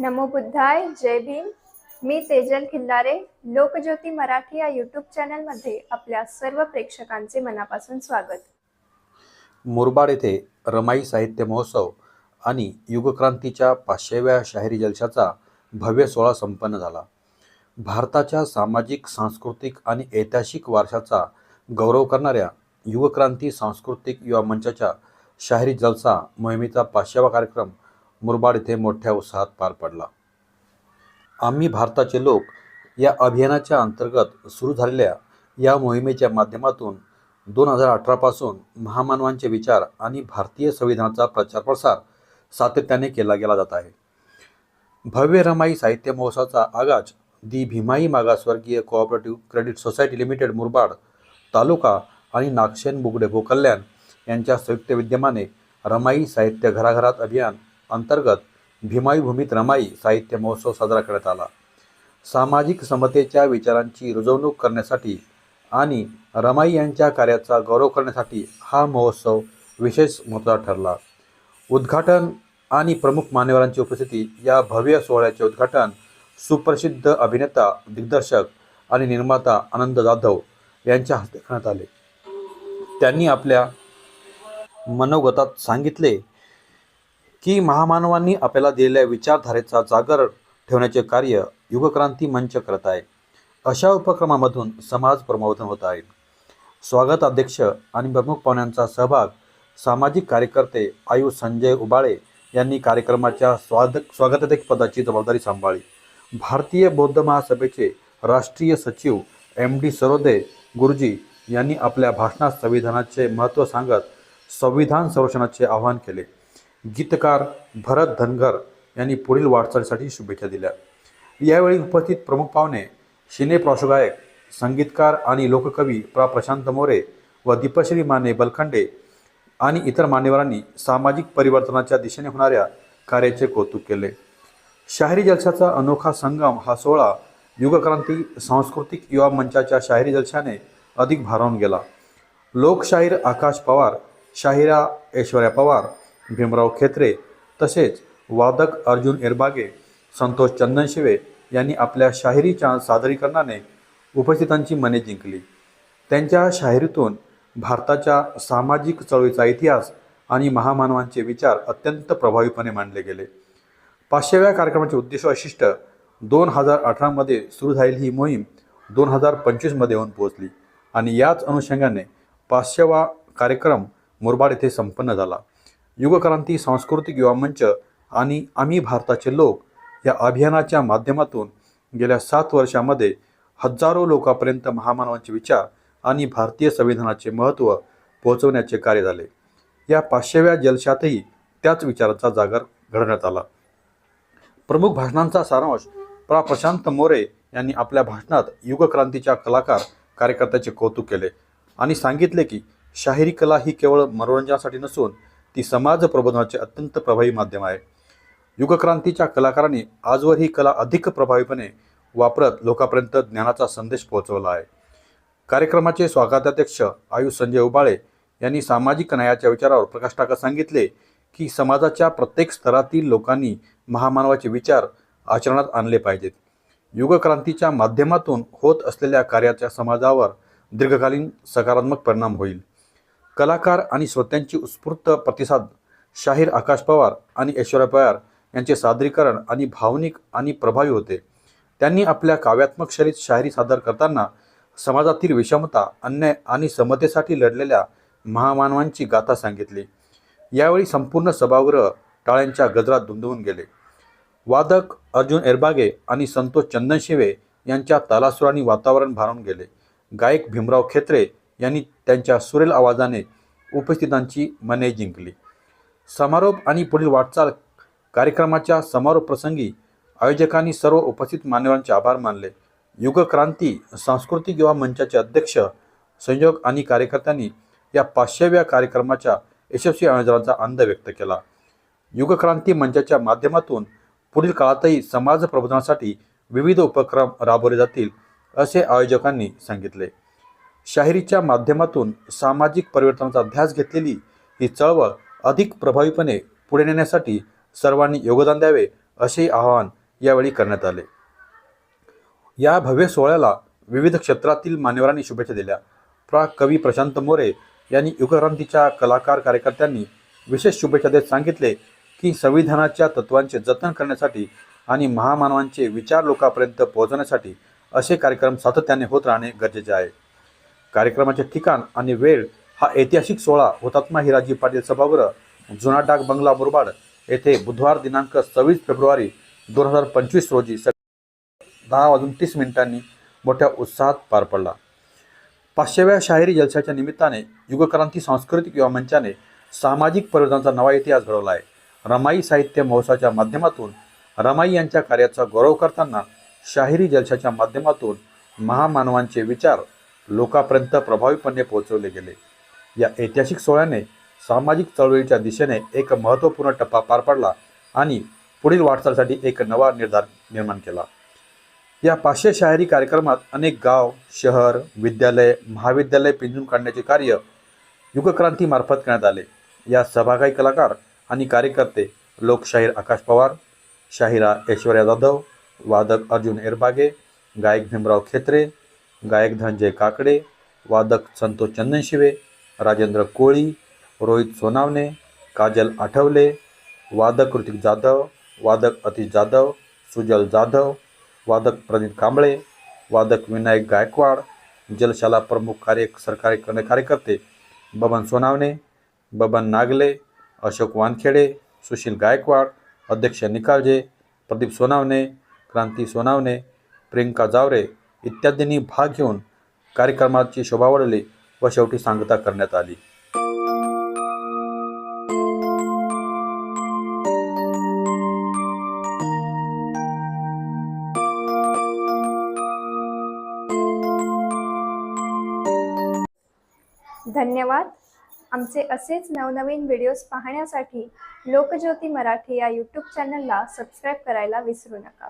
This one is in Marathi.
नमो बुद्धाय जय भीम. मी तेजल खिल्लारे लोकज्योती मराठी या यूट्यूब चॅनलमध्ये आपल्या सर्व प्रेक्षकांचे मनापासून स्वागत. मुरबाड येथे रमाई साहित्य महोत्सव आणि युगक्रांतीच्या पाचशेव्या शाहिरी जलशाचा भव्य सोहळा संपन्न झाला. भारताच्या सामाजिक सांस्कृतिक आणि ऐतिहासिक वारशाचा गौरव करणाऱ्या युगक्रांती सांस्कृतिक युवा मंचाच्या शाहिरी जलसा मोहिमेचा पाचशेवा कार्यक्रम मुरबाड येथे मोठ्या उत्साहात पार पडला. आम्ही भारताचे लोक या अभियानाच्या अंतर्गत सुरू झालेल्या या मोहिमेच्या माध्यमातून दोन हजार अठरापासून महामानवांचे विचार आणि भारतीय संविधानाचा प्रचार प्रसार सातत्याने केला गेला जात आहे. भव्य रमाई साहित्य महोत्सवाचा आगाज दी भीमाई मागासवर्गीय cooperative credit society limited Murbad taluka आणि नागशेन बुगडे भूकल्याण यांच्या संयुक्त विद्यमाने रमाई साहित्य घराघरात अभियान अंतर्गत भीमाई भूमीत रमाई साहित्य महोत्सव साजरा करण्यात आला. सामाजिक समतेच्या विचारांची रुजवणूक करण्यासाठी आणि रमाई यांच्या कार्याचा गौरव करण्यासाठी हा महोत्सव विशेष महत्त्वाचा ठरला. उद्घाटन आणि प्रमुख मान्यवरांची उपस्थिती या भव्य सोहळ्याचे उद्घाटन सुप्रसिद्ध अभिनेता दिग्दर्शक आणि निर्माता आनंद जाधव यांच्या हस्ते करण्यात आले. त्यांनी आपल्या मनोगतात सांगितले की महामानवांनी आपल्याला दिलेल्या विचारधारेचा जागर ठेवण्याचे कार्य युगक्रांती मंच करत आहे. अशा उपक्रमामधून समाज प्रमोदन होत आहे. स्वागत अध्यक्ष आणि प्रमुख पाहुण्यांचा सहभाग सामाजिक कार्यकर्ते आयु संजय उबाळे यांनी कार्यक्रमाच्या स्वागत स्वागताध्यक्ष पदाची जबाबदारी सांभाळली. भारतीय बौद्ध महासभेचे राष्ट्रीय सचिव एम डी सरोदे गुरुजी यांनी आपल्या भाषणात संविधानाचे महत्त्व सांगत संविधान संरक्षणाचे आवाहन केले. गीतकार भरत धनगर यांनी पुढील वाटचालीसाठी शुभेच्छा दिल्या. यावेळी उपस्थित प्रमुख पाहुणे शिने प्राशुगायक संगीतकार आणि लोककवी प्रा. प्रशांत मोरे व दीपश्री माने बलखंडे आणि इतर मान्यवरांनी सामाजिक परिवर्तनाच्या दिशेने होणाऱ्या कार्याचे कौतुक केले. शाहिरी जलशाचा अनोखा संगम हा सोहळा युगक्रांती सांस्कृतिक युवा मंचाच्या शाहिरी जलशाने अधिक भारावून गेला. लोकशाहीर आकाश पवार शाहिरा ऐश्वर्या पवार भीमराव खेत्रे तसेच वादक अर्जुन एरबागे संतोष चंदनशिवे यांनी आपल्या शाहिरीच्या सादरीकरणाने उपस्थितांची मने जिंकली. त्यांच्या शाहिरीतून भारताच्या सामाजिक चळवळीचा इतिहास आणि महामानवांचे विचार अत्यंत प्रभावीपणे मांडले गेले. पाचशेव्या कार्यक्रमाचे उद्देश वैशिष्ट दोन हजार अठरामध्ये सुरू झालेली ही मोहीम दोन हजार पंचवीसमध्ये येऊन पोहोचली आणि याच अनुषंगाने पाचशेवा कार्यक्रम मुरबाड येथे संपन्न झाला. युगक्रांती सांस्कृतिक युवा मंच आणि आम्ही भारताचे लोक या अभियानाच्या माध्यमातून गेल्या सात वर्षामध्ये हजारो लोकांपर्यंत महामानवांचे विचार आणि भारतीय संविधानाचे महत्त्व पोहोचवण्याचे कार्य झाले. या पाचशेव्या जलशातही त्याच विचाराचा जागर घडवण्यात आला. प्रमुख भाषणांचा सारांश प्रा. प्रशांत मोरे यांनी आपल्या भाषणात युगक्रांतीच्या कलाकार कार्यकर्त्याचे कौतुक केले आणि सांगितले की शाहिरी कला ही केवळ मनोरंजनासाठी नसून ती समाज प्रबोधनाचे अत्यंत प्रभावी माध्यम आहे. युगक्रांतीच्या कलाकारांनी आजवर ही कला अधिक प्रभावीपणे वापरत लोकांपर्यंत ज्ञानाचा संदेश पोहोचवला आहे. कार्यक्रमाचे स्वागताध्यक्ष आयुष संजय उबाळे यांनी सामाजिक न्यायाच्या विचारावर प्रकाश टाकत सांगितले की समाजाच्या प्रत्येक स्तरातील लोकांनी महामानवाचे विचार आचरणात आणले पाहिजेत. युगक्रांतीच्या माध्यमातून होत असलेल्या कार्याच्या समाजावर दीर्घकालीन सकारात्मक परिणाम होईल. कलाकार आणि श्रोत्यांची उत्स्फूर्त प्रतिसाद शाहीर आकाश पवार आणि ऐश्वर्या पवार यांचे सादरीकरण आणि भावनिक आणि प्रभावी होते. त्यांनी आपल्या काव्यात्मक शैलीत शायरी सादर करताना समाजातील विषमता अन्याय आणि समतेसाठी लढलेल्या महामानवांची गाथा सांगितली. यावेळी संपूर्ण सभागृह टाळ्यांच्या गजरात दुमदुमून गेले. वादक अर्जुन एरबागे आणि संतोष चंदनशिवे यांच्या तालासुरांनी वातावरण भारून गेले. गायक भीमराव खेत्रे यांनी त्यांच्या सुरेल आवाजाने उपस्थितांची मने जिंकली. समारोप आणि पुढील वाटचाल कार्यक्रमाच्या समारोप प्रसंगी आयोजकांनी सर्व उपस्थित मान्यवरांचे आभार मानले. युगक्रांती सांस्कृतिक युवा मंचाचे अध्यक्ष संयोग आणि कार्यकर्त्यांनी या पाचशेव्या कार्यक्रमाच्या यशस्वी आयोजनाचा आनंद व्यक्त केला. युगक्रांती मंचाच्या माध्यमातून पुढील काळातही समाज प्रबोधनासाठी विविध उपक्रम राबवले जातील असे आयोजकांनी सांगितले. शाहिरीच्या माध्यमातून सामाजिक परिवर्तनाचा ध्यास घेतलेली ही चळवळ अधिक प्रभावीपणे पुढे नेण्यासाठी सर्वांनी योगदान द्यावे असे आवाहन यावेळी करण्यात आले. या भव्य सोहळ्याला विविध क्षेत्रातील मान्यवरांनी शुभेच्छा दिल्या. प्रा. कवी प्रशांत मोरे यांनी युगक्रांतीच्या कलाकार कार्यकर्त्यांनी विशेष शुभेच्छा देत सांगितले की संविधानाच्या तत्वांचे जतन करण्यासाठी आणि महामानवांचे विचार लोकांपर्यंत पोहोचवण्यासाठी असे कार्यक्रम सातत्याने होत राहणे गरजेचे आहे. कार्यक्रमाचे ठिकाण आणि वेळ हा ऐतिहासिक सोहळा हुतात्मा हिराजी पाटील सभागृह जुना डाक बंगला मुरबाड येथे बुधवार दिनांक सव्वीस फेब्रुवारी दोन हजार पंचवीस रोजी स दहा वाजून तीस मिनिटांनी मोठ्या उत्साहात पार पडला. पाचशेव्या शाहिरी जलशाच्या निमित्ताने युगक्रांती सांस्कृतिक युवा मंचाने सामाजिक परिवर्तनाचा नवा इतिहास घडवला आहे. रमाई साहित्य महोत्सवाच्या माध्यमातून रमाई यांच्या कार्याचा गौरव करताना शाहिरी जलशाच्या माध्यमातून महामानवांचे विचार लोकांपर्यंत प्रभावीपणे पोहोचवले गेले. या ऐतिहासिक सोहळ्याने सामाजिक चळवळीच्या दिशेने एक महत्त्वपूर्ण टप्पा पार पडला आणि पुढील वाटचालीसाठी एक नवा निर्धार निर्माण केला. या पाचशे शाहिरी कार्यक्रमात अनेक गाव शहर विद्यालय महाविद्यालय पिंजून काढण्याचे कार्य युगक्रांतीमार्फत करण्यात आले. या सभागाई कलाकार आणि कार्यकर्ते लोकशाहीर आकाश पवार शाहिरा ऐश्वर्या जाधव वादक अर्जुन एरबागे गायक भीमराव खेत्रे गायक धनंजय काकडे वादक संतोष चंदनशिवे राजेंद्र कोळी रोहित सोनावणे काजल आठवले वादक ऋतिक जाधव वादक अतिश जाधव सुजल जाधव वादक प्रदीप कांबळे वादक विनायक गायकवाड जलशाला प्रमुख कार्य सरकारी कार्यकर्ते बबन सोनावणे बबन नागले अशोक वानखेडे सुशील गायकवाड अध्यक्ष निकाळजे प्रदीप सोनावणे क्रांती सोनावणे प्रियंका जावरे इत्यादींनी भाग घेऊन कार्यक्रमाची शोभा वाढवली व शेवटी सांगता करण्यात आली. धन्यवाद. आमचे असेच नवनवीन व्हिडिओज पाहण्यासाठी लोकज्योती मराठी या यूट्यूब चॅनलला सबस्क्राईब करायला विसरू नका.